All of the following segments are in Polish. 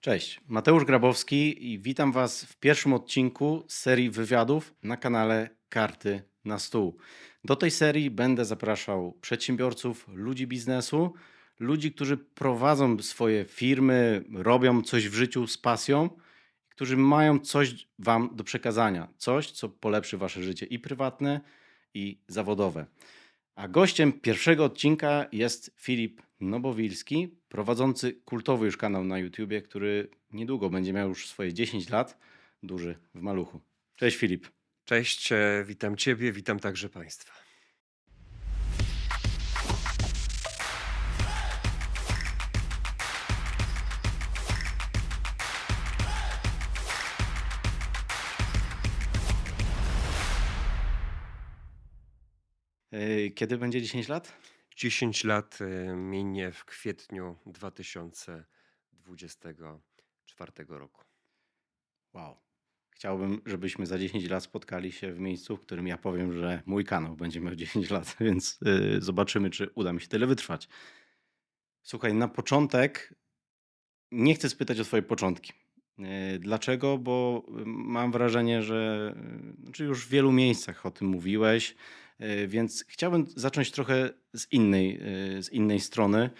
Cześć, Mateusz Grabowski i witam Was w pierwszym odcinku serii wywiadów na kanale Karty na Stół. Do tej serii będę zapraszał przedsiębiorców, ludzi biznesu, ludzi, którzy prowadzą swoje firmy, robią coś w życiu z pasją, którzy mają coś Wam do przekazania, coś, co polepszy Wasze życie i prywatne, i zawodowe. A gościem pierwszego odcinka jest Filip Nobowilski, prowadzący kultowy już kanał na YouTubie, który niedługo będzie miał już swoje 10 lat, duży w maluchu. Cześć Filip. Cześć, e, witam Ciebie, witam także Państwa. Yy, Kiedy będzie 10 lat? 10 lat e, minie w kwietniu 2024 roku. Wow. Chciałbym, żebyśmy za 10 lat spotkali się w miejscu, w którym ja powiem, że mój kanał będzie miał 10 lat, więc yy, zobaczymy, czy uda mi się tyle wytrwać. Słuchaj, na początek nie chcę spytać o Twoje początki. Yy, Dlaczego? Bo mam wrażenie, że znaczy już w wielu miejscach o tym mówiłeś, więc chciałbym zacząć trochę z innej, yy, z innej strony.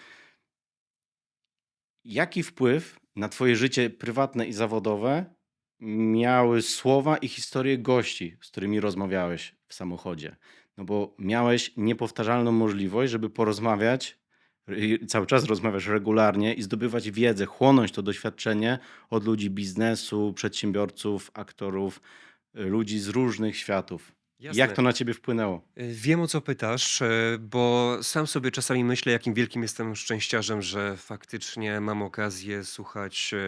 Jaki wpływ na Twoje życie prywatne i zawodowe miały słowa i historie gości, z którymi rozmawiałeś w samochodzie? No bo miałeś niepowtarzalną możliwość, żeby porozmawiać, i cały czas rozmawiasz regularnie i zdobywać wiedzę, chłonąć to doświadczenie od ludzi biznesu, przedsiębiorców, aktorów, y, ludzi z różnych światów. Jak Jasne. to na ciebie wpłynęło? E, Wiem o co pytasz, e, bo sam sobie czasami myślę, jakim wielkim jestem szczęściarzem, że faktycznie mam okazję słuchać e,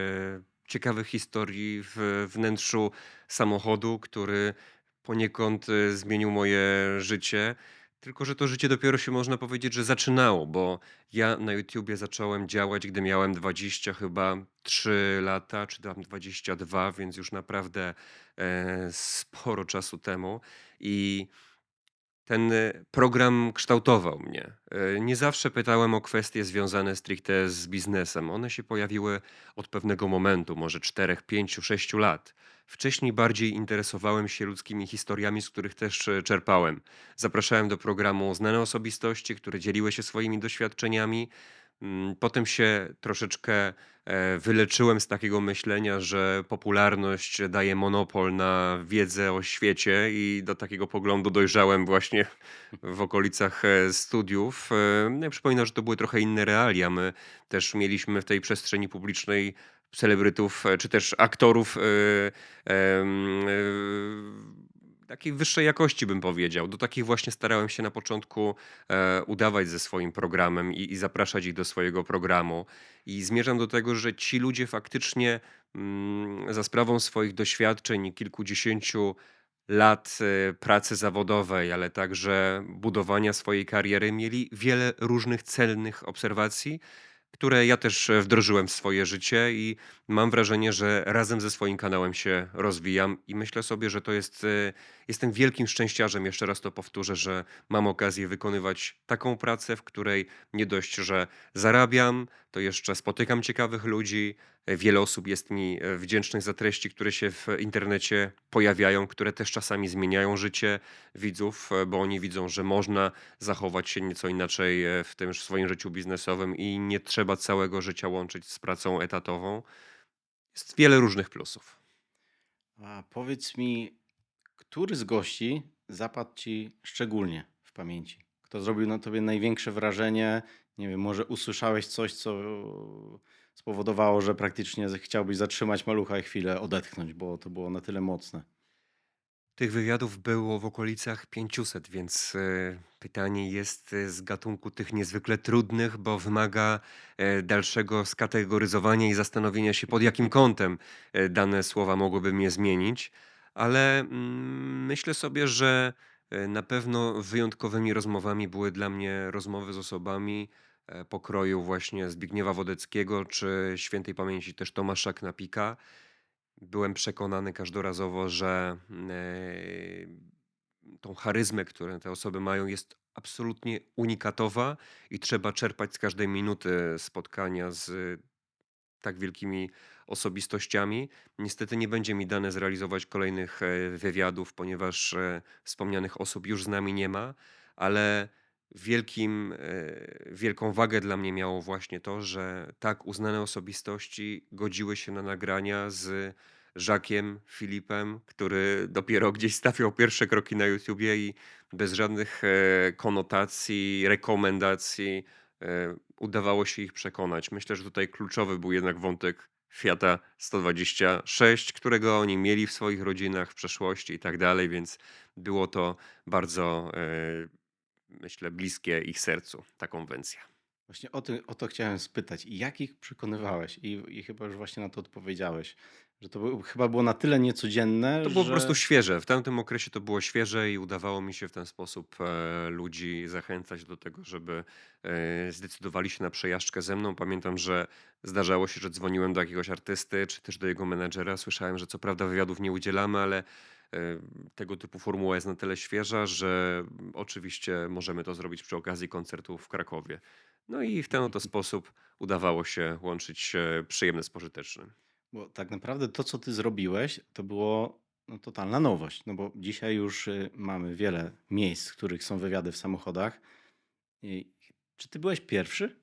ciekawych historii w wnętrzu samochodu, który poniekąd zmienił moje życie. Tylko, że to życie dopiero się można powiedzieć, że zaczynało, bo ja na YouTubie zacząłem działać, gdy miałem 20 chyba 3 lata, czy tam 22, więc już naprawdę e, sporo czasu temu. I ten y, program kształtował mnie. Y, Nie zawsze pytałem o kwestie związane stricte z biznesem. One się pojawiły od pewnego momentu, może 4, 5, 6 lat. Wcześniej bardziej interesowałem się ludzkimi historiami, z których też y, czerpałem. Zapraszałem do programu znane osobistości, które dzieliły się swoimi doświadczeniami. Mm, Potem się troszeczkę e, wyleczyłem z takiego myślenia, że popularność daje monopol na wiedzę o świecie, i do takiego poglądu dojrzałem właśnie w okolicach e, studiów. E, No i przypominam, że to były trochę inne realia. My też mieliśmy w tej przestrzeni publicznej celebrytów, e, czy też aktorów e, takiej wyższej jakości, bym powiedział. Do takich właśnie starałem się na początku e, udawać ze swoim programem i, i zapraszać ich do swojego programu. I zmierzam do tego, że ci ludzie faktycznie mm, za sprawą swoich doświadczeń i kilkudziesięciu lat e, pracy zawodowej, ale także budowania swojej kariery, mieli wiele różnych celnych obserwacji, które ja też e, wdrożyłem w swoje życie i mam wrażenie, że razem ze swoim kanałem się rozwijam i myślę sobie, że to jest, e, jestem wielkim szczęściarzem, jeszcze raz to powtórzę, że mam okazję wykonywać taką pracę, w której nie dość, że zarabiam, to jeszcze spotykam ciekawych ludzi. E, Wiele osób jest mi wdzięcznych za treści, które się w internecie pojawiają, które też czasami zmieniają życie widzów, bo oni widzą, że można zachować się nieco inaczej w tym swoim życiu biznesowym i nie trzeba całego życia łączyć z pracą etatową. Jest wiele różnych plusów. A powiedz mi, który z gości zapadł ci szczególnie w pamięci? Kto zrobił na tobie największe wrażenie? Nie wiem, może usłyszałeś coś, co spowodowało, że praktycznie chciałbyś zatrzymać malucha i chwilę odetchnąć, bo to było na tyle mocne. Tych wywiadów było w okolicach 500, więc e, pytanie jest e, z gatunku tych niezwykle trudnych, bo wymaga e, dalszego skategoryzowania i zastanowienia się, pod jakim kątem dane słowa mogłyby mnie zmienić. Ale mm, myślę sobie, że na pewno wyjątkowymi rozmowami były dla mnie rozmowy z osobami pokroju właśnie Zbigniewa Wodeckiego czy świętej pamięci też Tomasza Knapika. Byłem przekonany każdorazowo, że e, tą charyzmę, którą te osoby mają, jest absolutnie unikatowa i trzeba czerpać z każdej minuty spotkania z tak wielkimi osobistościami. Niestety nie będzie mi dane zrealizować kolejnych e, wywiadów, ponieważ e, wspomnianych osób już z nami nie ma, ale wielkim, e, wielką wagę dla mnie miało właśnie to, że tak uznane osobistości godziły się na nagrania z Żakiem Filipem, który dopiero gdzieś stawiał pierwsze kroki na YouTubie i bez żadnych e, konotacji, rekomendacji e, udawało się ich przekonać. Myślę, że tutaj kluczowy był jednak wątek Fiata 126, którego oni mieli w swoich rodzinach w przeszłości i tak dalej, więc było to bardzo, myślę, bliskie ich sercu, ta konwencja. Właśnie o, ty, o to chciałem spytać. Jak ich przekonywałeś? I, I chyba już właśnie na to odpowiedziałeś, że to był, chyba było na tyle niecodzienne, To było że... po prostu świeże. W tamtym okresie to było świeże i udawało mi się w ten sposób e, ludzi zachęcać do tego, żeby e, zdecydowali się na przejażdżkę ze mną. Pamiętam, że zdarzało się, że dzwoniłem do jakiegoś artysty czy też do jego menedżera. Słyszałem, że co prawda wywiadów nie udzielamy, ale tego typu formuła jest na tyle świeża, że oczywiście możemy to zrobić przy okazji koncertu w Krakowie. No i w ten oto sposób udawało się łączyć przyjemne z pożytecznym. Bo tak naprawdę to, co ty zrobiłeś, to było no, totalna nowość. No bo dzisiaj już y, mamy wiele miejsc, w których są wywiady w samochodach. I, czy ty byłeś pierwszy?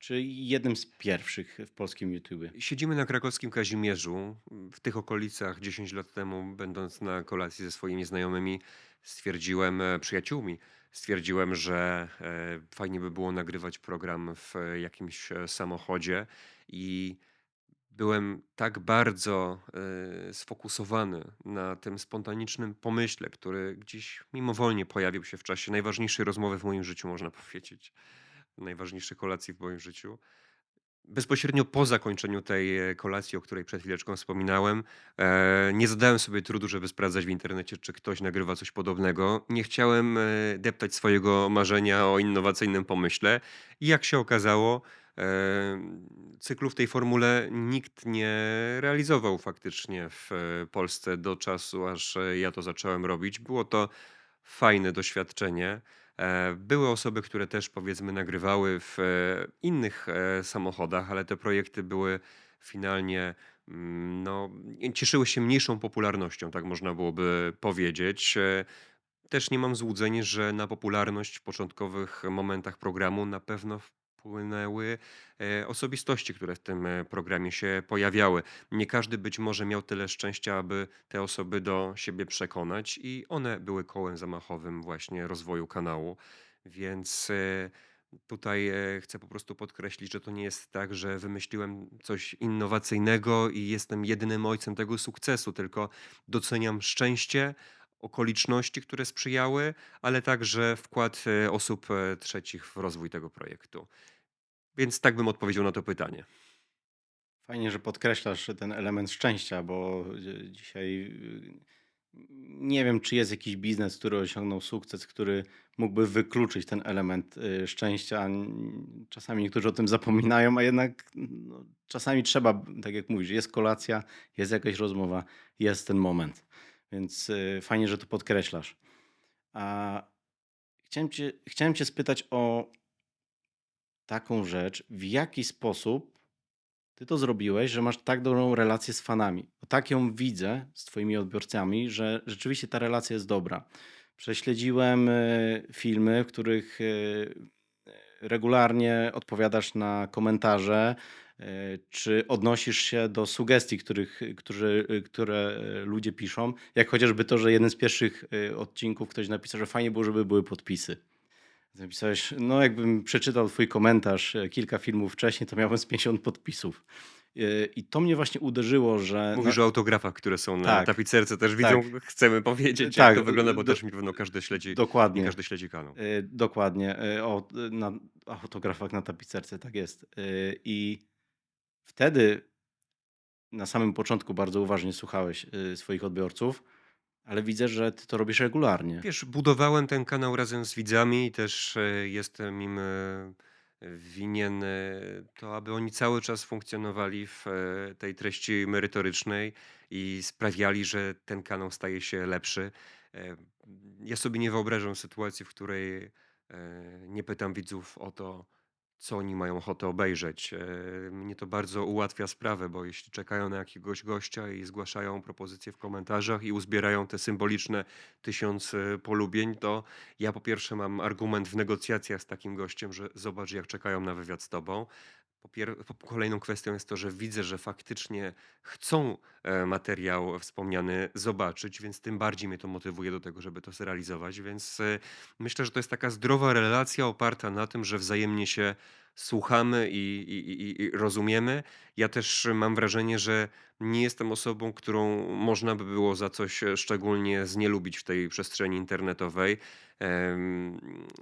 Czy jednym z pierwszych w polskim YouTubie? Siedzimy na krakowskim Kazimierzu. W tych okolicach 10 lat temu, będąc na kolacji ze swoimi znajomymi, stwierdziłem, e, przyjaciółmi, stwierdziłem, że e, fajnie by było nagrywać program w jakimś e, samochodzie i byłem tak bardzo sfokusowany na tym spontanicznym pomyśle, który gdzieś mimowolnie pojawił się w czasie najważniejszej rozmowy w moim życiu, można powiedzieć, najważniejszej kolacji w moim życiu Bezpośrednio po zakończeniu tej e, kolacji, o której przed chwileczką wspominałem, e, nie zadałem sobie trudu, żeby sprawdzać w internecie, czy ktoś nagrywa coś podobnego. Nie chciałem e, deptać swojego marzenia o innowacyjnym pomyśle. I jak się okazało, cyklu w tej formule nikt nie realizował faktycznie w Polsce do czasu, aż ja to zacząłem robić. Było to fajne doświadczenie. E, Były osoby, które też powiedzmy nagrywały w e, innych e, samochodach, ale te projekty były finalnie mm, no, cieszyły się mniejszą popularnością, tak można byłoby powiedzieć. Też nie mam złudzeń, że na popularność w początkowych momentach programu na pewno wpłynęły e, osobistości, które w tym e, programie się pojawiały. Nie każdy być może miał tyle szczęścia, aby te osoby do siebie przekonać, i one były kołem zamachowym właśnie rozwoju kanału. Więc e, tutaj chcę po prostu podkreślić, że to nie jest tak, że wymyśliłem coś innowacyjnego i jestem jedynym ojcem tego sukcesu, tylko doceniam szczęście, okoliczności, które sprzyjały, ale także wkład e, osób e, trzecich w rozwój tego projektu. Więc tak bym odpowiedział na to pytanie. Fajnie, że podkreślasz ten element szczęścia, bo dzisiaj nie wiem, czy jest jakiś biznes, który osiągnął sukces, który mógłby wykluczyć ten element szczęścia. Czasami niektórzy o tym zapominają, a jednak no, czasami trzeba, tak jak mówisz, jest kolacja, jest jakaś rozmowa, jest ten moment. Więc y, fajnie, że to podkreślasz. A chciałem cię, chciałem cię spytać o taką rzecz, w jaki sposób ty to zrobiłeś, że masz tak dobrą relację z fanami. Bo tak ją widzę z twoimi odbiorcami, że rzeczywiście ta relacja jest dobra. Prześledziłem e, filmy, w których e, regularnie odpowiadasz na komentarze, czy odnosisz się do sugestii, których, którzy, które ludzie piszą. Jak chociażby to, że jeden z pierwszych e, odcinków ktoś napisał, że fajnie było, żeby były podpisy. Napisałeś, no jakbym przeczytał twój komentarz e, kilka filmów wcześniej, to miałem z 50 podpisów. E, I to mnie właśnie uderzyło, że... Mówisz no, o autografach, które są na tak, tapicerce, też tak. widzą, chcemy powiedzieć, Tak, jak to wygląda, bo do- też mi pewno każdy śledzi, nie dokładnie. każdy śledzi kanał. E, Dokładnie. e, O e, na autografach na tapicerce, tak jest. E, I wtedy na samym początku bardzo uważnie słuchałeś e, swoich odbiorców, ale widzę, że ty to robisz regularnie. Wiesz, budowałem ten kanał razem z widzami i też e, jestem im e, winien e, to, aby oni cały czas funkcjonowali w tej treści merytorycznej i sprawiali, że ten kanał staje się lepszy. Ja sobie nie wyobrażam sytuacji, w której nie pytam widzów o to, co oni mają ochotę obejrzeć. E, Mnie to bardzo ułatwia sprawę, bo jeśli czekają na jakiegoś gościa i zgłaszają propozycje w komentarzach i uzbierają te symboliczne tysiąc polubień, to ja po pierwsze mam argument w negocjacjach z takim gościem, że zobacz, jak czekają na wywiad z tobą. Kolejną kwestią jest to, że widzę, że faktycznie chcą e, materiał wspomniany zobaczyć, więc tym bardziej mnie to motywuje do tego, żeby to zrealizować. Więc e, myślę, że to jest taka zdrowa relacja oparta na tym, że wzajemnie się słuchamy i, i, i, rozumiemy. Ja też mam wrażenie, że nie jestem osobą, którą można by było za coś szczególnie znielubić w tej przestrzeni internetowej.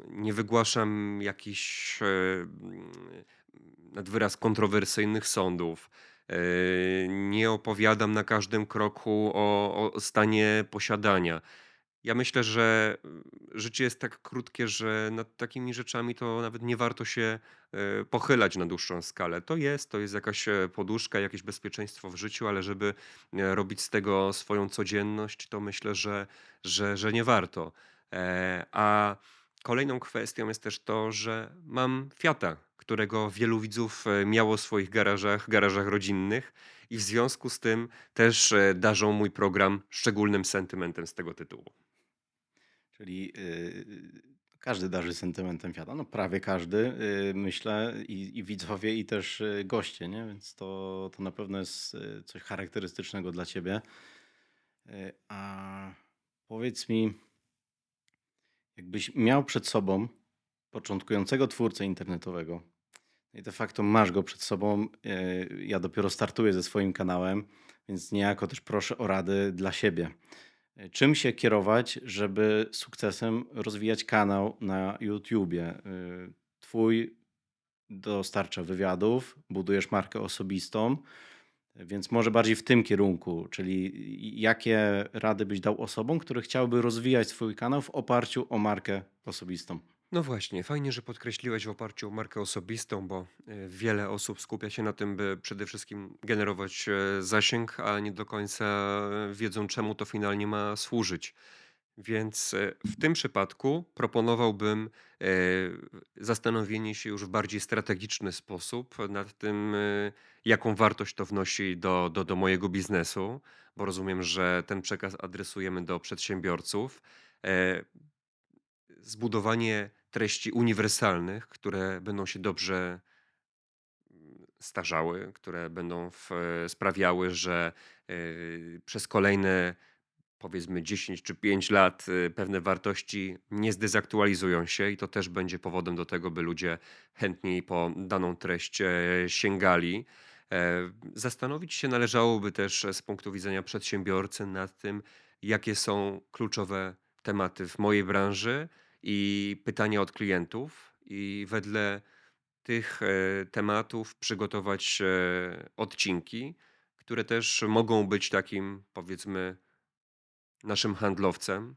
Nie wygłaszam jakichś e, nad wyraz kontrowersyjnych sądów. E, Nie opowiadam na każdym kroku o, o stanie posiadania. Ja myślę, że mm, życie jest tak krótkie, że nad takimi rzeczami to nawet nie warto się e, pochylać na dłuższą skalę. To jest, to jest jakaś e, poduszka, jakieś bezpieczeństwo w życiu, ale żeby e, robić z tego swoją codzienność, to myślę, że, że, że nie warto. E, A kolejną kwestią jest też to, że mam Fiata, którego wielu widzów e, miało w swoich garażach, garażach rodzinnych i w związku z tym też e, darzą mój program szczególnym sentymentem z tego tytułu. Czyli yy, każdy darzy sentymentem Fiata. No prawie każdy, myślę, i, i widzowie, i też goście, nie? Więc to, to na pewno jest coś charakterystycznego dla ciebie. A powiedz mi, jakbyś miał przed sobą początkującego twórcę internetowego, i de facto masz go przed sobą, yy, ja dopiero startuję ze swoim kanałem, więc niejako też proszę o rady dla siebie. E, Czym się kierować, żeby sukcesem rozwijać kanał na YouTubie? Y, Twój dostarcza wywiadów, budujesz markę osobistą, więc może bardziej w tym kierunku, czyli jakie rady byś dał osobom, które chciałyby rozwijać swój kanał w oparciu o markę osobistą? No właśnie, fajnie, że podkreśliłeś w oparciu o markę osobistą, bo e, wiele osób skupia się na tym, by przede wszystkim generować e, zasięg, a nie do końca wiedzą, czemu to finalnie ma służyć. Więc e, w tym przypadku proponowałbym zastanowienie się już w bardziej strategiczny sposób nad tym, jaką wartość to wnosi do, do, do mojego biznesu, bo rozumiem, że ten przekaz adresujemy do przedsiębiorców. Zbudowanie treści uniwersalnych, które będą się dobrze mm, starzały, które będą w, sprawiały, że y, przez kolejne powiedzmy 10 czy 5 lat y, pewne wartości nie zdezaktualizują się i to też będzie powodem do tego, by ludzie chętniej po daną treść e, sięgali. E, Zastanowić się należałoby też z punktu widzenia przedsiębiorcy nad tym, jakie są kluczowe tematy w mojej branży i pytania od klientów, i wedle tych e, tematów przygotować e, odcinki, które też mogą być takim, powiedzmy, naszym handlowcem,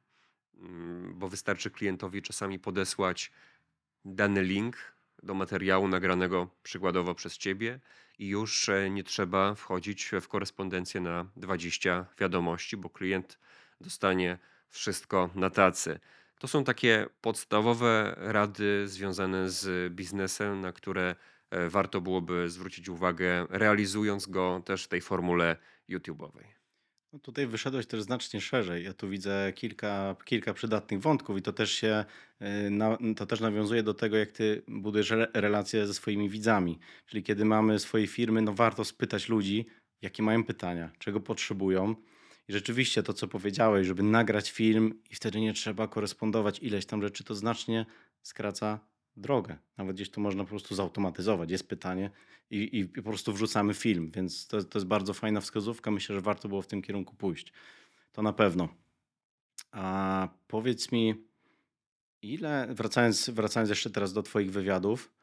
mm, bo wystarczy klientowi czasami podesłać dany link do materiału nagranego przykładowo przez ciebie i już e, nie trzeba wchodzić w korespondencję na 20 wiadomości, bo klient dostanie wszystko na tacy. To są takie podstawowe rady związane z biznesem, na które e, warto byłoby zwrócić uwagę, realizując go też w tej formule YouTube'owej. No tutaj wyszedłeś też znacznie szerzej. Ja tu widzę kilka, kilka przydatnych wątków i to też się na, to też nawiązuje do tego, jak ty budujesz re- relacje ze swoimi widzami. Czyli kiedy mamy swoje firmy, no warto spytać ludzi, jakie mają pytania, czego potrzebują. Rzeczywiście to, co powiedziałeś, żeby nagrać film i wtedy nie trzeba korespondować ileś tam rzeczy, to znacznie skraca drogę. Nawet gdzieś to można po prostu zautomatyzować. Jest pytanie i, i po prostu wrzucamy film, więc to, to jest bardzo fajna wskazówka. Myślę, że warto było w tym kierunku pójść. To na pewno. A powiedz mi, ile, wracając, wracając jeszcze teraz do Twoich wywiadów,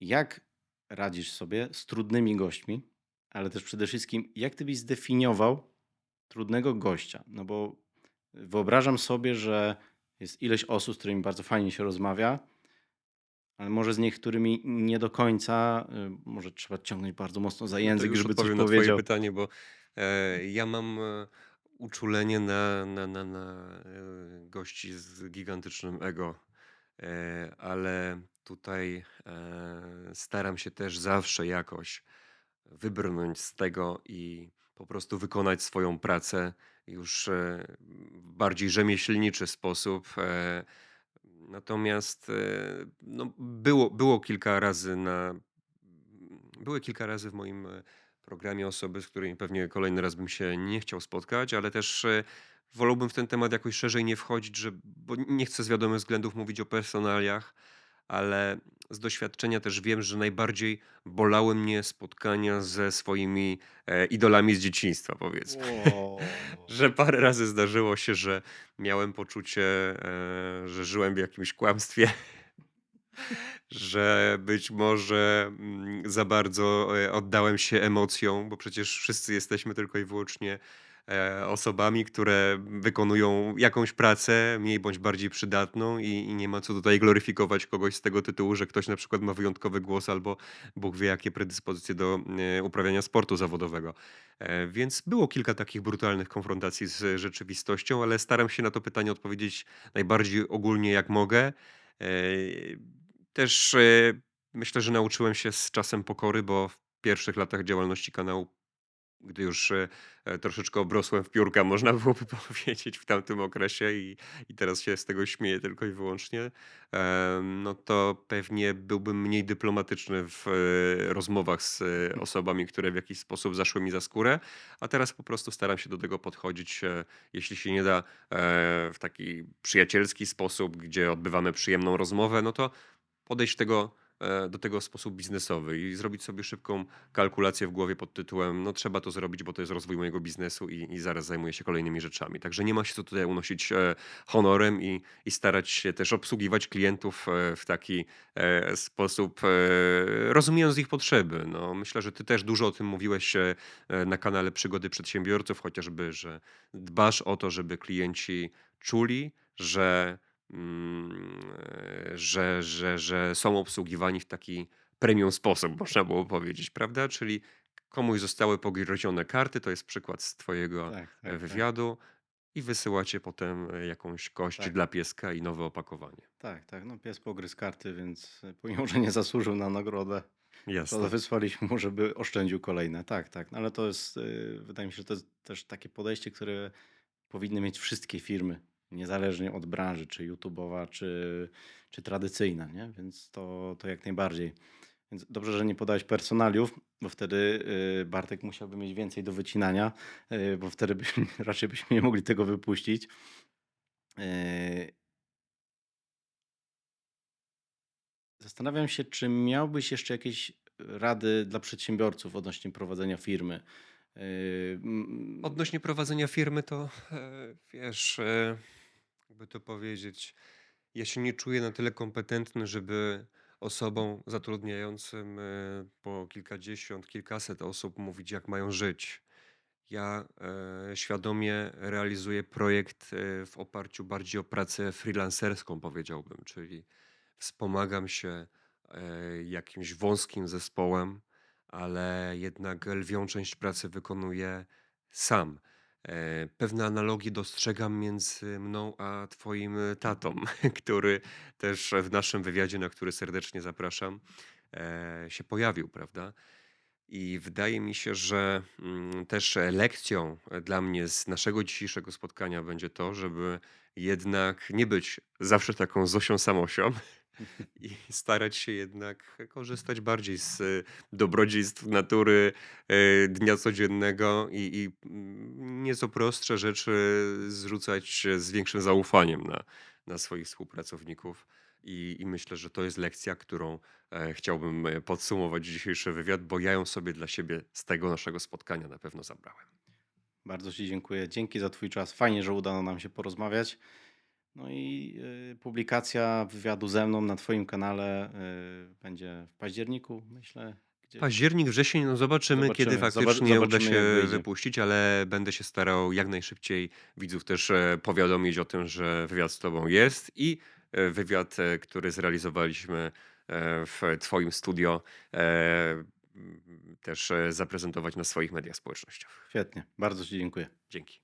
jak radzisz sobie z trudnymi gośćmi, ale też przede wszystkim, jak Ty byś zdefiniował trudnego gościa? No bo wyobrażam sobie, że jest ileś osób, z którymi bardzo fajnie się rozmawia, ale może z niektórymi nie do końca, y, może trzeba ciągnąć bardzo mocno za To język, żeby coś na Twoje powiedział. pytanie, bo e, ja mam e, uczulenie na, na, na, na e, gości z gigantycznym ego. e, ale tutaj e, staram się też zawsze jakoś wybrnąć z tego i po prostu wykonać swoją pracę już e, w bardziej rzemieślniczy sposób. E, Natomiast e, no, było, było kilka razy na. Były kilka razy w moim programie osoby, z którymi pewnie kolejny raz bym się nie chciał spotkać, ale też wolałbym w ten temat jakoś szerzej nie wchodzić, że, bo nie chcę z wiadomych względów mówić o personaliach, ale z doświadczenia też wiem, że najbardziej bolały mnie spotkania ze swoimi e, idolami z dzieciństwa, powiedzmy. Wow. Że parę razy zdarzyło się, że miałem poczucie, e, że żyłem w jakimś kłamstwie, że być może mm, za bardzo e, oddałem się emocjom, bo przecież wszyscy jesteśmy tylko i wyłącznie e, osobami, które wykonują jakąś pracę, mniej bądź bardziej przydatną i, i nie ma co tutaj gloryfikować kogoś z tego tytułu, że ktoś na przykład ma wyjątkowy głos albo Bóg wie jakie predyspozycje do e, uprawiania sportu zawodowego. E, Więc było kilka takich brutalnych konfrontacji z rzeczywistością, ale staram się na to pytanie odpowiedzieć najbardziej ogólnie jak mogę. Też myślę, że nauczyłem się z czasem pokory, bo w pierwszych latach działalności kanału, gdy już e, e, troszeczkę obrosłem w piórka, można byłoby powiedzieć w tamtym okresie i, i teraz się z tego śmieję tylko i wyłącznie, no to pewnie byłbym mniej dyplomatyczny w e, rozmowach z e, osobami, które w jakiś sposób zaszły mi za skórę, a teraz po prostu staram się do tego podchodzić, jeśli się nie da w taki przyjacielski sposób, gdzie odbywamy przyjemną rozmowę, no to podejść tego, do tego w sposób biznesowy i zrobić sobie szybką kalkulację w głowie pod tytułem, no trzeba to zrobić, bo to jest rozwój mojego biznesu i, i zaraz zajmuję się kolejnymi rzeczami. Także nie ma się co tutaj unosić e, honorem i, i starać się też obsługiwać klientów e, w taki e, sposób, e, rozumiejąc ich potrzeby. No, myślę, że ty też dużo o tym mówiłeś e, e, na kanale Przygody Przedsiębiorców, chociażby, że dbasz o to, żeby klienci czuli, że e, że, że, że są obsługiwani w taki premium sposób, można było powiedzieć, prawda? Czyli komuś zostały pogryzione karty, to jest przykład z twojego Tak, e, tak, tak. wywiadu i wysyłacie potem e, jakąś kość Tak. dla pieska i nowe opakowanie. Tak, tak. No pies pogryzł karty, więc e, pomimo, że nie zasłużył na nagrodę, to Jasne. wysłaliśmy mu, żeby oszczędził kolejne. Tak, tak. No ale to jest, wydaje mi się, że to jest też takie podejście, które powinny mieć wszystkie firmy, niezależnie od branży, czy YouTube'owa, czy, czy tradycyjna, nie? Więc to, to jak najbardziej. Więc dobrze, że nie podałeś personaliów, bo wtedy y, Bartek musiałby mieć więcej do wycinania, y, bo wtedy byśmy, raczej byśmy nie mogli tego wypuścić. Y, Zastanawiam się, czy miałbyś jeszcze jakieś rady dla przedsiębiorców odnośnie prowadzenia firmy. Odnośnie prowadzenia firmy, to e, wiesz, e, jakby to powiedzieć, ja się nie czuję na tyle kompetentny, żeby osobom zatrudniającym e, po kilkadziesiąt, kilkaset osób mówić, jak mają żyć. Ja e, świadomie realizuję projekt e, w oparciu bardziej o pracę freelancerską, powiedziałbym, czyli wspomagam się e, jakimś wąskim zespołem, ale jednak lwią część pracy wykonuję sam. E, Pewne analogie dostrzegam między mną a twoim tatą, który też w naszym wywiadzie, na który serdecznie zapraszam, e, się pojawił, prawda? I wydaje mi się, że mm, też lekcją dla mnie z naszego dzisiejszego spotkania będzie to, żeby jednak nie być zawsze taką Zosią Samosią i starać się jednak korzystać bardziej z y, dobrodziejstw natury y, dnia codziennego i, i mm, nieco prostsze rzeczy zrzucać z większym zaufaniem na, na swoich współpracowników. I, I myślę, że to jest lekcja, którą e, chciałbym e, podsumować dzisiejszy wywiad, bo ja ją sobie dla siebie z tego naszego spotkania na pewno zabrałem. Bardzo Ci dziękuję. Dzięki za Twój czas. Fajnie, że udało nam się porozmawiać. No i y, publikacja wywiadu ze mną na Twoim kanale y, będzie w październiku, myślę. Październik, wrzesień, no zobaczymy, kiedy Zobaczymy. Zoba- faktycznie uda zobaczymy, jak się wypuścić, ale będę się starał jak najszybciej widzów też e, powiadomić o tym, że wywiad z Tobą jest i e, wywiad, e, który zrealizowaliśmy w Twoim studio, też zaprezentować na swoich mediach społecznościowych. Świetnie. Bardzo Ci dziękuję. Dzięki.